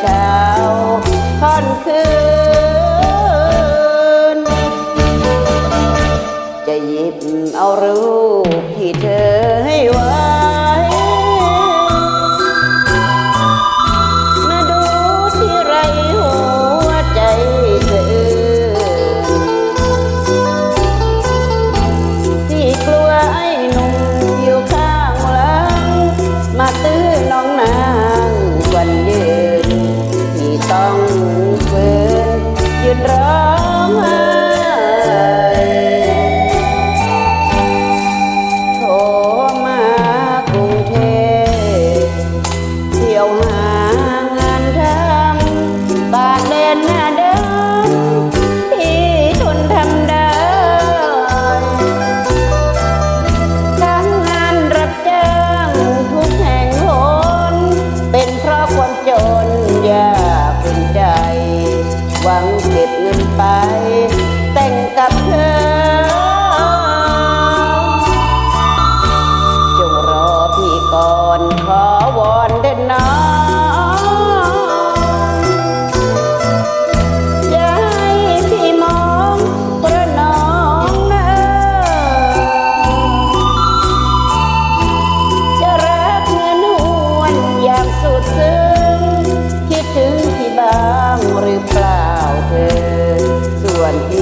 เช้าค่อนคืน จะหยิบเอารูปที่เธ นรัก เก็บเงินไป แต่งกับเธอ เธอส่วนที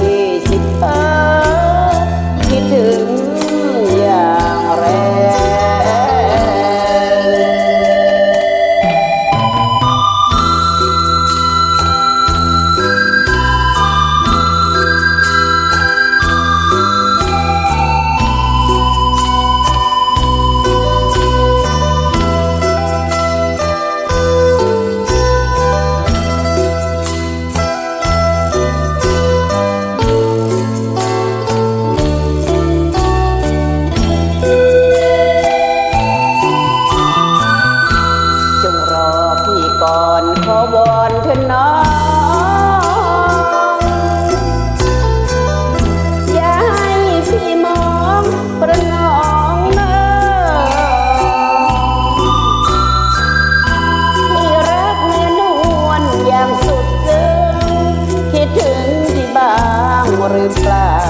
foreign flag.